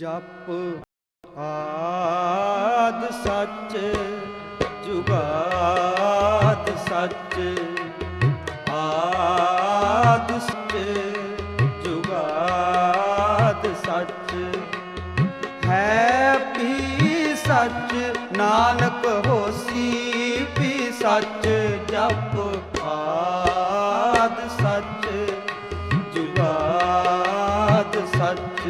ਜਪ ਆਦ ਸੱਚ, ਜੁਗਾਦ ਸੱਚ, ਆਦ ਸੱਚ, ਜੁਗਾਦ ਸੱਚ। ਹੈ ਵੀ ਸੱਚ, ਨਾਨਕ ਹੋਸੀ ਵੀ ਸੱਚ, ਜਪ ਆਦ ਸੱਚ, ਜੁਗਾਦ ਸੱਚ।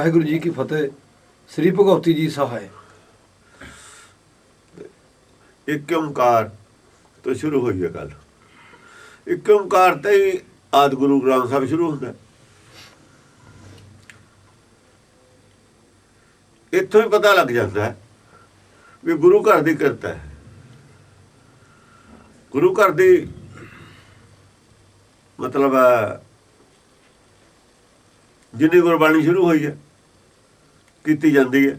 ਵਾਹਿਗੁਰੂ ਜੀ ਕੀ ਫਤਿਹ। ਸ੍ਰੀ ਭਗਵਤੀ ਜੀ ਸਹਾਇ। ਇੱਕ ਓੰਕਾਰ ਤੋਂ ਸ਼ੁਰੂ ਹੋਈ ਹੈ ਗੱਲ। ਇੱਕ ਓਮਕਾਰ ਤੇ ਹੀ ਆਦ ਗੁਰੂ ਗ੍ਰੰਥ ਸਾਹਿਬ ਸ਼ੁਰੂ ਹੁੰਦਾ ਹੈ। ਇੱਥੋਂ ਹੀ ਪਤਾ ਲੱਗ ਜਾਂਦਾ ਹੈ ਵੀ ਗੁਰੂ ਘਰ ਦੀ ਕਿਰਤ ਹੈ। ਗੁਰੂ ਘਰ ਦੀ ਮਤਲਬ ਜਿੰਨੀ ਗੁਰਬਾਣੀ ਸ਼ੁਰੂ ਹੋਈ ਹੈ ਕੀਤੀ ਜਾਂਦੀ ਹੈ।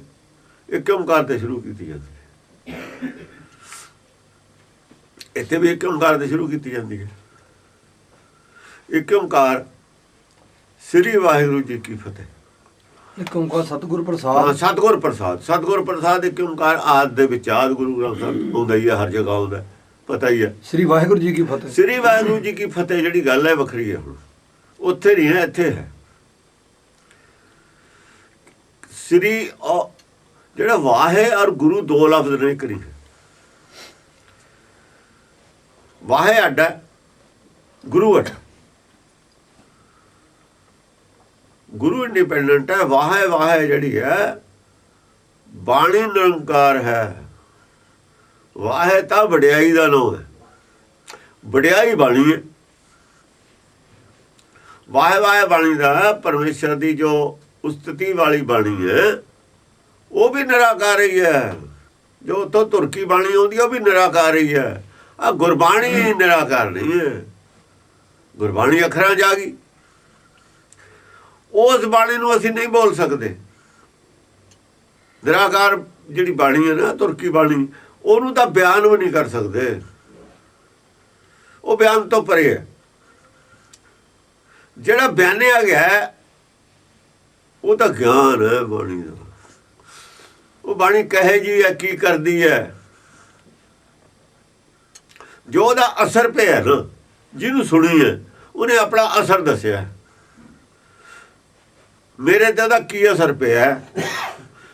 ਇੱਕ ਓੰਕਾਰ ਤੇ ਸ਼ੁਰੂ ਕੀਤੀ ਜਾਂਦੀ ਹੈ। ਇੱਥੇ ਵੀ ਇੱਕ ਓੰਕਾਰ ਤੇ ਸ਼ੁਰੂ ਕੀਤੀ ਜਾਂਦੀ ਹੈ। ਇੱਕ ਓੰਕਾਰ ਸ੍ਰੀ ਵਾਹਿਗੁਰੂ ਜੀ ਕੀ ਫਤਿਹ। ਇੱਕ ਓੰਕਾਰ ਸਤਿਗੁਰ ਪ੍ਰਸਾਦ। ਸਤਿਗੁਰ ਪ੍ਰਸਾਦ। ਸਤਿਗੁਰ ਪ੍ਰਸਾਦ ਇੱਕ ਓੰਕਾਰ ਆਦ ਦੇ ਵਿੱਚ ਆਦ ਗੁਰੂ ਗ੍ਰੰਥ ਸਾਹਿਬ ਆਉਂਦਾ ਹੀ ਹੈ ਹਰ ਜਗ੍ਹਾ ਆਉਂਦਾ ਹੈ, ਪਤਾ ਹੀ ਹੈ। ਸ੍ਰੀ ਵਾਹਿਗੁਰੂ ਜੀ ਕੀ ਫਤਿਹ। ਸ੍ਰੀ ਵਾਹਿਗੁਰੂ ਜੀ ਕੀ ਫਤਿਹ ਜਿਹੜੀ ਗੱਲ ਹੈ ਵੱਖਰੀ ਹੈ ਹੁਣ। ਉੱਥੇ ਨਹੀਂ ਹੈ ਇੱਥੇ ਹੈ। ਸ੍ਰੀ ਔ- ਜਿਹੜਾ ਵਾਹੇ ਔਰ ਗੁਰੂ ਦੋ ਲਫ਼ਜ਼ ਨੇ ਕਰੀ ਵਾਹੇ ਅੱਡਾ ਗੁਰੂ ਅੱਡ। ਗੁਰੂ ਇੰਡੀਪੈਂਡੈਂਟ ਹੈ, ਵਾਹੇ ਵਾਹੇ ਜਿਹੜੀ ਹੈ, ਬਾਣੀ ਨਿਰੰਕਾਰ ਹੈ। ਵਾਹੇ ਤਾਂ ਵਡਿਆਈ ਦਾ ਨਾਮ ਹੈ। ਵਡਿਆਈ ਬਾਣੀ ਹੈ। ਵਾਹੇ ਵਾਹੇ ਬਾਣੀ ਦਾ ਪਰਮੇਸ਼ਰ ਦੀ ਜੋ ਉਸਤਤੀ ਵਾਲੀ ਬਾਣੀ ਹੈ, ਉਹ ਵੀ ਨਿਰਾਕਾਰ ਹੀ ਹੈ। ਜੋ ਉੱਥੋਂ ਤੁਰਕੀ ਬਾਣੀ ਆਉਂਦੀ ਉਹ ਵੀ ਨਿਰਾਕਾਰ ਹੀ ਹੈ। ਆ ਗੁਰਬਾਣੀ ਨਿਰਾਕਾਰ ਨਹੀਂ ਹੈ। ਗੁਰਬਾਣੀ ਅੱਖਰਾਂ ਜਾ ਗਈ। ਉਸ ਬਾਣੀ ਨੂੰ ਅਸੀਂ ਨਹੀਂ ਬੋਲ ਸਕਦੇ। ਨਿਰਾਕਾਰ ਜਿਹੜੀ ਬਾਣੀ ਹੈ ਨਾ, ਤੁਰਕੀ ਬਾਣੀ, ਉਹਨੂੰ ਤਾਂ ਬਿਆਨ ਵੀ ਨਹੀਂ ਕਰ ਸਕਦੇ। ਉਹ ਬਿਆਨ ਤੋਂ ਪਰੇ ਹੈ। ਜਿਹੜਾ ਬਿਆਨਿਆ ਗਿਆ ਉਹ ਤਾਂ ਗਿਆਨ ਹੈ ਬਾਣੀ ਦਾ। ਉਹ ਬਾਣੀ ਕਹੇ ਜੀ ਹੈ, ਕੀ ਕਰਦੀ ਹੈ। ਜੋ ਉਹਦਾ ਅਸਰ ਪਿਆ ਨਾ, ਜਿਹਨੂੰ ਸੁਣੀ ਹੈ, ਉਹਨੇ ਆਪਣਾ ਅਸਰ ਦੱਸਿਆ। ਮੇਰੇ ਤੇ ਉਹਦਾ ਕੀ ਅਸਰ ਪਿਆ?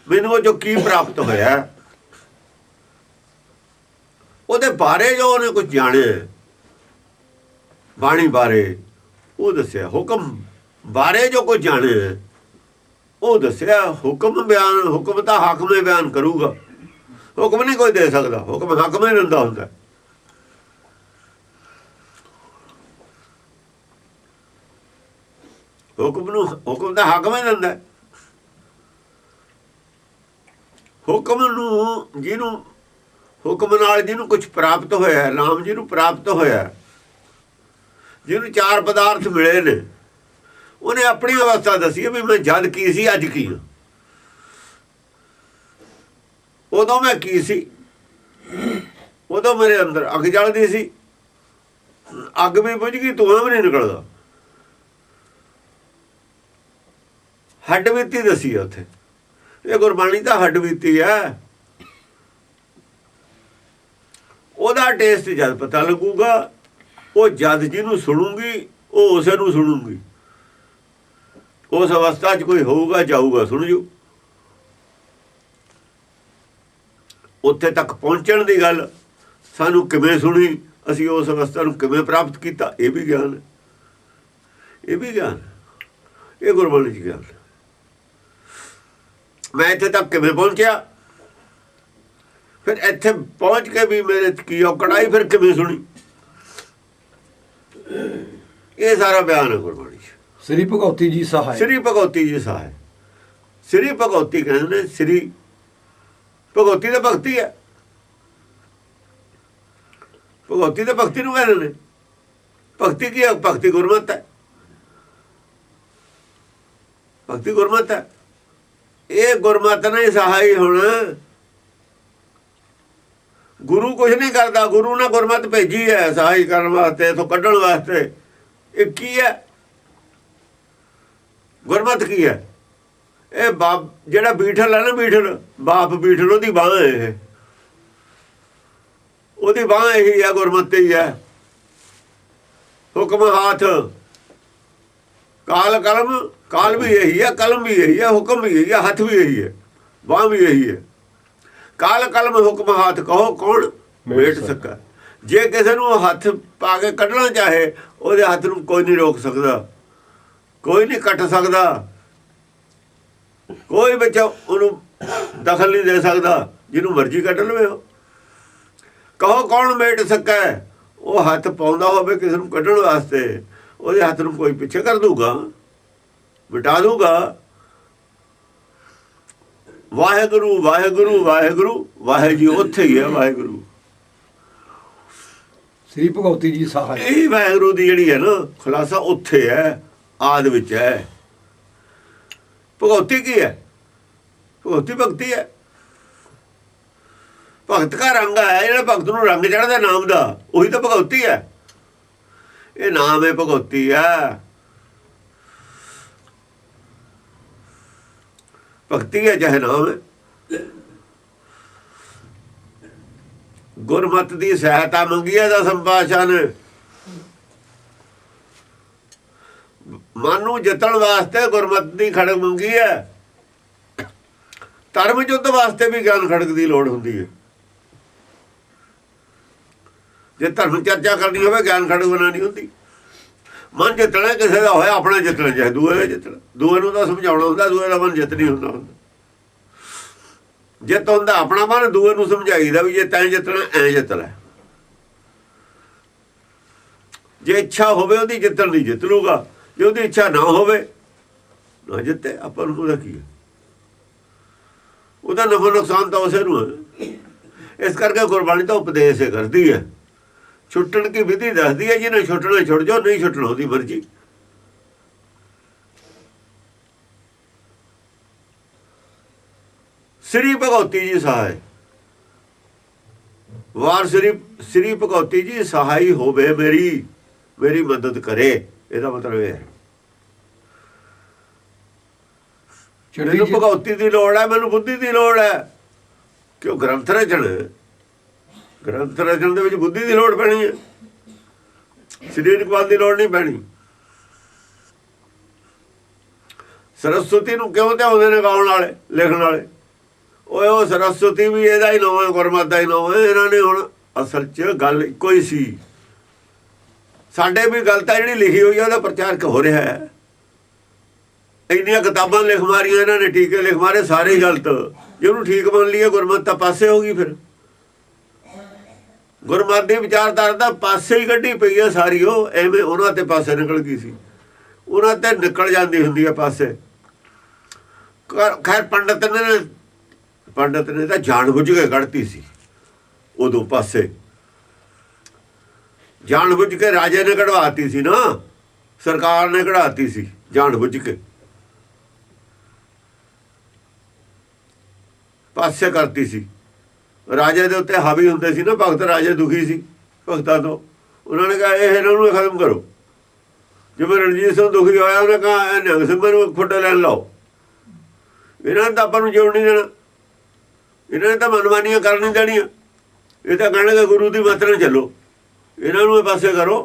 ਮੈਨੂੰ ਉਹ ਜੋ ਕੀ ਪ੍ਰਾਪਤ ਹੋਇਆ? ਉਹਦੇ ਬਾਰੇ ਜੋ ਉਹਨੇ ਕੁਝ ਜਾਣਿਆ ਬਾਣੀ ਬਾਰੇ ਉਹ ਦੱਸਿਆ। ਹੁਕਮ ਬਾਰੇ ਜੋ ਕੁਝ ਜਾਣਿਆ ਉਹ ਦੱਸਿਆ ਹੁਕਮ ਬਿਆਨ ਹੁਕਮ ਤਾਂ ਹਾਕਮ ਬਿਆਨ ਕਰੂਗਾ। ਹੁਕਮ ਨਹੀਂ ਕੋਈ ਦੇ ਸਕਦਾ ਹੁਕਮ ਹਾਕਮ ਦਿੰਦਾ ਹੁੰਦਾ। ਹੁਕਮ ਨੂੰ ਹੁਕਮ ਦਾ ਹਾਕਮ ਹੀ ਦਿੰਦਾ। ਹੁਕਮ ਨੂੰ ਜਿਹਨੂੰ ਹੁਕਮ ਨਾਲ ਜਿਹਨੂੰ ਕੁਝ ਪ੍ਰਾਪਤ ਹੋਇਆ ਹੈ, ਨਾਮ ਨੂੰ ਪ੍ਰਾਪਤ ਹੋਇਆ ਜਿਹਨੂੰ ਚਾਰ ਪਦਾਰਥ ਮਿਲੇ ਨੇ ਉਹਨੇ ਆਪਣੀ ਅਵਸਥਾ ਦੱਸੀ ਵੀ ਮੈਂ ਜਦ ਕੀ ਸੀ, ਅੱਜ ਕੀ ਹਾਂ ਉਦੋਂ ਮੈਂ ਕੀ ਸੀ? ਉਦੋਂ ਮੇਰੇ ਅੰਦਰ ਅੱਗ ਜਲਦੀ ਸੀ। ਅੱਗ ਵੀ ਬੁਝ ਗਈ, ਧੂਆਂ ਵੀ ਨਹੀਂ ਨਿਕਲਦਾ। ਹੱਡ ਬੀਤੀ ਦੱਸੀ ਹੈ ਉੱਥੇ। ਇਹ ਗੁਰਬਾਣੀ ਤਾਂ ਹੱਡ ਬੀਤੀ ਹੈ ਉਹਦਾ ਟੇਸਟ ਜਦ ਪਤਾ ਲੱਗੂਗਾ, ਉਹ ਜਦ ਜਿਹਨੂੰ ਸੁਣੂਗੀ, ਉਹ ਉਸੇ ਨੂੰ ਸੁਣੂਗੀ। ਉਸ ਅਵਸਥਾ 'ਚ ਕੋਈ ਹੋਊਗਾ, ਜਾਊਗਾ, ਸੁਣ ਜੂ। ਉੱਥੇ ਤੱਕ ਪਹੁੰਚਣ ਦੀ ਗੱਲ ਸਾਨੂੰ ਕਿਵੇਂ ਸੁਣੀ, ਅਸੀਂ ਉਸ ਅਵਸਥਾ ਨੂੰ ਕਿਵੇਂ ਪ੍ਰਾਪਤ ਕੀਤਾ, ਇਹ ਵੀ ਗਿਆਨ ਹੈ। ਇਹ ਵੀ ਗਿਆਨ ਇਹ ਗੁਰਬਾਣੀ ਦੀ ਗਿਆਨ ਮੈਂ ਇੱਥੇ ਤੱਕ ਕਿਵੇਂ ਪਹੁੰਚਿਆ? ਫਿਰ ਇੱਥੇ ਪਹੁੰਚ ਕੇ ਵੀ ਮੇਰੇ 'ਚ ਕੀ ਔਕੜਾਈ ਫਿਰ ਕਿਵੇਂ ਸੁਣੀ? ਇਹ ਸਾਰਾ ਬਿਆਨ ਹੈ ਗੁਰਬਾਣੀ 'ਚ ਸ੍ਰੀ ਭਗਵਤੀ ਜੀ ਸਹਾਇ। ਸ੍ਰੀ ਭਗਵਤੀ ਜੀ ਸਾਹਿਬ ਸ੍ਰੀ ਭਗਵਤੀ ਕਹਿੰਦੇ ਨੇ, ਸ੍ਰੀ ਭਗਵਤੀ ਤਾਂ ਭਗਤੀ ਹੈ। ਭਗਵਤੀ ਤਾਂ ਭਗਤੀ ਨੂੰ ਕਹਿੰਦੇ ਨੇ। ਭਗਤੀ ਕੀ ਹੈ? ਭਗਤੀ ਗੁਰਮਤ ਹੈ। ਭਗਤੀ ਗੁਰਮਤ ਹੈ। ਇਹ ਗੁਰਮਤਿ ਨਹੀਂ ਸਹਾਈ ਹੁਣ। ਗੁਰੂ ਕੁਝ ਨਹੀਂ ਕਰਦਾ। ਗੁਰੂ ਨੇ ਗੁਰਮਤਿ ਭੇਜੀ ਹੈ ਸਹਾਈ ਕਰਨ ਵਾਸਤੇ, ਇਥੋਂ ਕੱਢਣ ਵਾਸਤੇ। ਇਹ ਕੀ ਹੈ? ਗੁਰਮਤਿ ਕੀ ਹੈ? ਇਹ ਬਾਪ ਜਿਹੜਾ ਬੀਠਲ ਹੈ ਨਾ ਬੀਠਲ ਬਾਪ ਬੀਠਲ ਉਹਦੀ ਬਾਹ ਹੈ ਉਹਦੀ ਬਾਹ ਇਹੀ ਹੈ ਗੁਰਮਤਿ ਹੀ ਹੈ। ਹੁਕਮ ਹਾਥ। ਕਾਲ ਕਲਮ ਕਾਲ ਵੀ ਇਹੀ ਹੈ ਕਲਮ ਵੀ ਇਹੀ ਹੈ ਹੁਕਮ ਵੀ ਇਹੀ ਹੈ ਹੱਥ ਵੀ ਇਹੀ ਹੈ ਬਾਹ ਵੀ ਇਹੀ ਹੈ। ਕਾਲ ਕਲਮ ਹੁਕਮ ਹੱਥ ਕਹੋ ਕੌਣ? ਮੇਟ ਸਕਾ ਜੇ ਕਿਸੇ ਨੂੰ ਹੱਥ ਪਾ ਕੇ ਕੱਢਣਾ ਚਾਹੇ ਉਹਦੇ ਹੱਥ ਨੂੰ ਕੋਈ ਨਹੀਂ ਰੋਕ ਸਕਦਾ। ਕੋਈ ਨਹੀਂ ਕੱਟ ਸਕਦਾ। ਕੋਈ ਬੱਚਾ ਉਹਨੂੰ ਦਖਲ ਨਹੀਂ ਦੇ ਸਕਦਾ। ਜਿਹਨੂੰ ਮਰਜ਼ੀ ਕੱਢ ਲਵੇ ਉਹ। ਕਹੋ ਕੌਣ ਮੇਟ ਸਕਾ? ਉਹ ਹੱਥ ਪਾਉਂਦਾ ਹੋਵੇ ਕਿਸੇ ਨੂੰ ਕੱਢਣ ਵਾਸਤੇ। ਉਹਦੇ ਹੱਥ ਨੂੰ ਕੋਈ ਪਿੱਛੇ ਕਰ ਦੂਗਾ। ਮਿਟਾ ਦੂਗਾ। ਵਾਹਿਗੁਰੂ ਵਾਹਿਗੁਰੂ ਵਾਹਿਗੁਰੂ। ਵਾਹਿ ਜੀ ਉੱਥੇ ਹੀ ਹੈ ਵਾਹਿਗੁਰੂ। ਸ੍ਰੀ ਭਗਵਤੀ ਜੀ ਸਹਾਇ ਇਹ ਵਾਹਿਗੁਰੂ ਦੀ ਜਿਹੜੀ ਹੈ ਨਾ ਖੁਲਾਸਾ ਉੱਥੇ ਹੈ। ਆਦ ਵਿੱਚ ਹੈ। ਭਗਵਤੀ ਕੀ ਹੈ? ਭਗਵਤੀ ਭਗਤੀ ਹੈ। ਭਗਤ ਦਾ ਰੰਗ ਹੈ, ਜਿਹੜਾ ਭਗਤ ਨੂੰ ਰੰਗ ਚੜਦਾ ਨਾਮ ਦਾ, ਉਹੀ ਤਾਂ ਭਗਵਤੀ ਹੈ। ਇਹ ਨਾਮ ਹੈ ਭਗਵਤੀ ਹੈ। ਭਗਤੀ ਹੈ ਚਾਹੇ ਨਾਮ ਹੈ। ਗੁਰਮਤ ਦੀ ਸਹਾਇਤਾ ਮੰਗੀ ਹੈ ਦਾ ਸੰਪਾਸ਼ਾ ਨੇ। ਮਨ ਨੂੰ ਜਿੱਤਣ ਵਾਸਤੇ ਗੁਰਮਤ ਦੀ ਖੜਕ ਮੰਗੀ ਹੈ। ਧਰਮ ਯੁੱਧ ਵਾਸਤੇ ਵੀ ਗਿਆਨ ਖੜਕ ਦੀ ਲੋੜ ਹੁੰਦੀ ਹੈ। ਜੇ ਧਰਮ ਚਰਚਾ ਕਰਨੀ ਹੋਵੇ, ਗਿਆਨ ਖੜਕ ਬਣਾਉਣੀ ਹੁੰਦੀ। ਮਨ ਜਿੱਤਣਾ ਕਿਸੇ ਦਾ ਹੋਇਆ, ਆਪਣਾ ਜਿੱਤਣਾ, ਚਾਹੇ ਦੂਏ ਦਾ ਜਿੱਤਣਾ। ਦੂਏ ਨੂੰ ਤਾਂ ਸਮਝਾਉਣਾ ਹੁੰਦਾ, ਦੂਏ ਦਾ ਮਨ ਜਿੱਤ ਨਹੀਂ ਹੁੰਦਾ ਹੁੰਦਾ। ਜਿੱਤ ਹੁੰਦਾ, ਆਪਣਾ ਮਨ ਦੂਏ ਨੂੰ ਸਮਝਾਈਦਾ ਵੀ ਜੇ ਤੈਂ ਜਿੱਤਣਾ, ਐ ਜਿੱਤ ਲੈ। ਜੇ ਇੱਛਾ ਹੋਵੇ, ਉਹਦੀ ਜਿੱਤਣ ਦੀ ਜਿੱਤ ਲੂਗਾ ਜੇ ਉਹਦੀ ਇੱਛਾ ਨਾ ਹੋਵੇ, ਨਾ ਜਿੱਤੇ, ਆਪਾਂ ਨੂੰ ਉਹਦਾ ਕੀ ਹੈ? ਉਹਦਾ ਨਫਾ ਨੁਕਸਾਨ ਤਾਂ ਉਸੇ ਨੂੰ ਹੈ। ਇਸ ਕਰਕੇ ਗੁਰਬਾਣੀ ਤਾਂ ਉਪਦੇਸ਼ ਕਰਦੀ ਹੈ। ਛੁੱਟਣ ਦੀ ਵਿਧੀ ਦੱਸਦੀ ਹੈ, ਜਿਹਨੇ ਛੁੱਟਣਾ ਛੁੱਟ ਜਾਓ, ਨਹੀਂ ਛੁੱਟਣਾ ਉਹਦੀ ਮਰਜ਼ੀ। ਸ੍ਰੀ ਭਗਵਤੀ ਜੀ ਸਹਾਇ। ਵਾਰ ਸ੍ਰੀ ਸ੍ਰੀ ਭਗਵਤੀ ਜੀ ਸਹਾਈ ਹੋਵੇ ਮੇਰੀ ਮੇਰੀ ਮਦਦ ਕਰੇ। ਇਹਦਾ ਮਤਲਬ ਇਹ ਹੈ। ਮੈਨੂੰ ਭਗਵਤੀ ਦੀ ਲੋੜ ਹੈ ਮੈਨੂੰ ਬੁੱਧੀ ਦੀ ਲੋੜ ਹੈ। ਕਿਉਂ ਗ੍ਰੰਥ ਰਚਣ? ਗ੍ਰੰਥ ਰਚਣ ਦੇ ਵਿੱਚ ਬੁੱਧੀ ਦੀ ਲੋੜ ਪੈਣੀ ਹੈ। ਸਰੀਰਕ ਬਲ ਦੀ ਲੋੜ ਨਹੀਂ ਪੈਣੀ। ਸਰਸਵਤੀ ਨੂੰ ਕਿਉਂ ਤੇ ਆਉਂਦੇ ਨੇ ਗਾਉਣ ਵਾਲੇ ਲਿਖਣ ਵਾਲੇ? ਓਏ ਉਹ ਸਰਸਵਤੀ ਵੀ ਇਹਦਾ ਹੀ ਨਾਮ ਹੈ ਗੁਰਮਤਿ ਦਾ ਹੀ ਨਾਮ ਹੈ ਇਹਨਾਂ ਨੇ ਹੁਣ ਅਸਲ 'ਚ ਗੱਲ ਇੱਕੋ ਹੀ ਸੀ। ਸਾਡੇ ਵੀ ਗਲਤ ਹੈ ਜਿਹੜੀ ਲਿਖੀ ਹੋਈ ਹੈ ਉਹਦਾ ਪ੍ਰਚਾਰ ਹੋ ਰਿਹਾ ਹੈ? ਇੰਨੀਆਂ ਕਿਤਾਬਾਂ ਲਿਖ ਮਾਰੀਆਂ, ਇਹਨਾਂ ਨੇ ਟੀਕੇ ਲਿਖ ਮਾਰੇ, ਸਾਰੇ ਗਲਤ। ਜੇ ਉਹਨੂੰ ਠੀਕ ਮੰਨ ਲਈਏ, ਗੁਰਮਤਿ ਤਾਂ ਪਾਸੇ ਹੋ ਗਈ ਫਿਰ। ਗੁਰਮਤ ਦੀ ਵਿਚਾਰਧਾਰਾ ਦਾ ਪਾਸੇ ਹੀ ਕੱਢੀ ਪਈ ਹੈ ਸਾਰੀ ਉਹ, ਐਵੇਂ ਉਹਨਾਂ ਤੇ ਪਾਸੇ ਨਿਕਲ ਗਈ ਸੀ। ਉਹਨਾਂ ਤੇ ਨਿਕਲ ਜਾਂਦੀ ਹੁੰਦੀ ਹੈ ਪਾਸੇ। ਖੈਰ ਪੰਡਤ ਨੇ ਪੰਡਤ ਨੇ ਤਾਂ ਜਾਣ ਬੁੱਝ ਕੇ ਕੱਢਤੀ ਸੀ, ਉਦੋਂ ਪਾਸੇ। ਜਾਣ ਬੁੱਝ ਕੇ ਰਾਜੇ ਨੇ ਕਢਵਾਤੀ ਸੀ ਨਾ। ਸਰਕਾਰ ਨੇ ਕਢਾਤੀ ਸੀ ਜਾਣ ਬੁੱਝ ਕੇ ਪਾਸੇ ਕਰਤੀ ਸੀ। ਰਾਜੇ ਦੇ ਉੱਤੇ ਹਾਵੀ ਹੁੰਦੇ ਸੀ ਨਾ, ਭਗਤ ਰਾਜੇ ਦੁਖੀ ਸੀ ਭਗਤਾਂ ਤੋਂ। ਉਹਨਾਂ ਨੇ ਕਿਹਾ, ਇਹ ਇਹਨਾਂ ਨੂੰ ਖਤਮ ਕਰੋ। ਜਿਵੇਂ ਰਣਜੀਤ ਸਿੰਘ ਦੁਖੀ ਹੋਇਆ, ਉਹਨੇ ਕਿਹਾ, ਇਹ ਨਿਹੰਗ ਸਿੰਘਾਂ ਨੂੰ ਖੁੱਡੇ ਲੈਣ ਲਾਓ। ਇਹਨਾਂ ਨੇ ਤਾਂ ਆਪਾਂ ਨੂੰ ਜੋੜ ਨਹੀਂ ਦੇਣਾ। ਇਹਨਾਂ ਨੇ ਤਾਂ ਮਨਮਾਨੀਆਂ ਕਰਨੀ ਦੇਣੀਆਂ। ਇਹ ਤਾਂ ਕਹਿਣਗੇ ਗੁਰੂ ਦੀ ਮੱਤ ਚੱਲੋ। ਇਹਨਾਂ ਨੂੰ ਇਹ ਪਾਸੇ ਕਰੋ